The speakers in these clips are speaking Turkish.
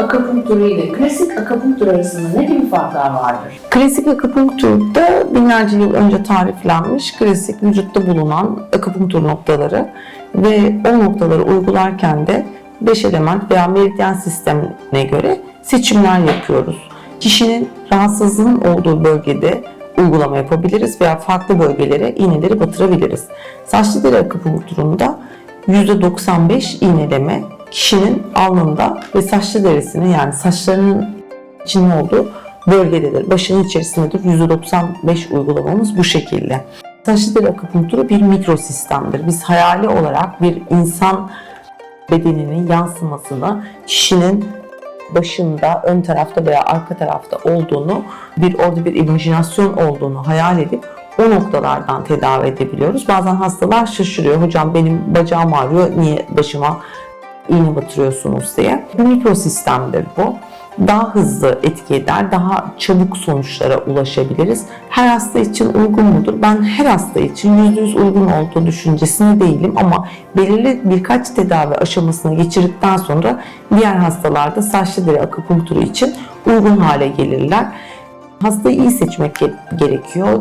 deri akupunkturu ile klasik akupunktur arasında ne gibi farklar vardır? Klasik akupunkturda binlerce yıl önce tariflenmiş klasik vücutta bulunan akupunktur noktaları ve o noktaları uygularken de 5 element veya meridyen sistemine göre seçimler yapıyoruz. Kişinin rahatsızlığın olduğu bölgede uygulama yapabiliriz veya farklı bölgelere iğneleri batırabiliriz. Saçlı deri akupunkturunda %95 iğneleme kişinin alnında ve saçlı derisini yani saçlarının içinin olduğu bölgededir. Başının içerisindedir. %95 uygulamamız bu şekilde. Saçlı deri akupunkturu bir mikrosistemdir. Biz hayali olarak bir insan bedeninin yansımasını kişinin başında, ön tarafta veya arka tarafta olduğunu, bir orada bir imajinasyon olduğunu hayal edip o noktalardan tedavi edebiliyoruz. Bazen hastalar şaşırıyor. Hocam benim bacağım ağrıyor. Niye başıma iğne batırıyorsunuz diye. Bir mikrosistemdir bu. Daha hızlı etki eder, daha çabuk sonuçlara ulaşabiliriz. Her hasta için uygun mudur? Ben her hasta için %100 uygun olduğu düşüncesinde değilim ama belirli birkaç tedavi aşamasını geçirdikten sonra diğer hastalarda saçlı deri akupunkturu için uygun hale gelirler. Hastayı iyi seçmek ge- gerekiyor.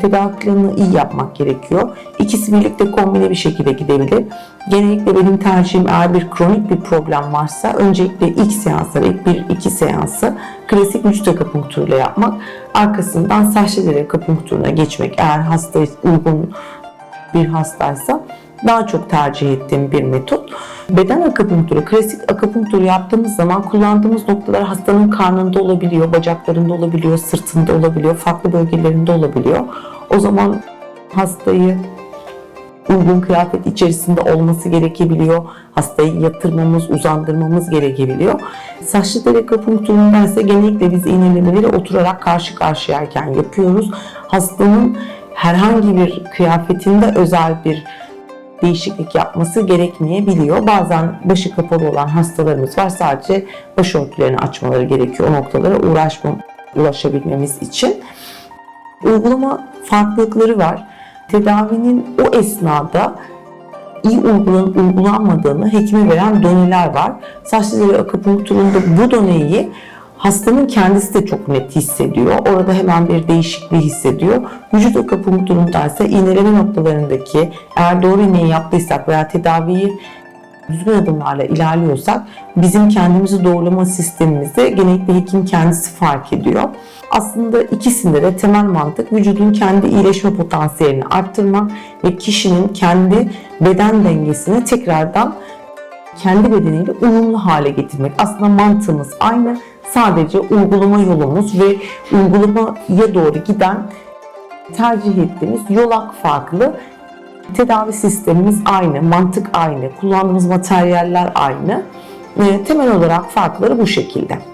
Tedavi planını iyi yapmak gerekiyor. İkisi birlikte kombine bir şekilde gidebilir. Genellikle benim tercihim eğer bir kronik bir problem varsa öncelikle ilk seansları, ilk bir iki seansı klasik vücut akupunkturuyla yapmak. Arkasından saçlı deri akupunkturuna geçmek eğer hasta uygun bir hastaysa daha çok tercih ettiğim bir metot. Beden akupunkturu, klasik akupunkturu yaptığımız zaman kullandığımız noktalar hastanın karnında olabiliyor, bacaklarında olabiliyor, sırtında olabiliyor, farklı bölgelerinde olabiliyor. O zaman hastayı uygun kıyafet içerisinde olması gerekebiliyor. Hastayı yatırmamız, uzandırmamız gerekebiliyor. Saçlı deri akupunkturunda ise genellikle biz iğnelemeleri oturarak karşı karşıyayken yapıyoruz. Hastanın herhangi bir kıyafetinde özel bir değişiklik yapması gerekmeyebiliyor. Bazen başı kapalı olan hastalarımız var. Sadece başörtülerini açmaları gerekiyor o noktalara uğraşma, ulaşabilmemiz için. Uygulama farklılıkları var. Tedavinin o esnada iyi uygulanıp uygulanmadığını hekime veren doneler var. Saçlı deri akupunkturunda bu doneyi hastanın kendisi de çok net hissediyor. Orada hemen bir değişikliği hissediyor. Vücut akupunkturunda ise iğneleme noktalarındaki eğer doğru iğneyi yaptıysak veya tedaviyi düzgün adımlarla ilerliyorsak bizim kendimizi doğrulama sistemimizi genellikle hekim kendisi fark ediyor. Aslında ikisinde de temel mantık vücudun kendi iyileşme potansiyelini arttırmak ve kişinin kendi beden dengesini tekrardan kendi bedeniyle uyumlu hale getirmek. Aslında mantığımız aynı. Sadece uygulama yolumuz ve uygulamaya doğru giden tercih ettiğimiz yolak farklı. Tedavi sistemimiz aynı, mantık aynı, kullandığımız materyaller aynı. E, temel olarak farkları bu şekilde.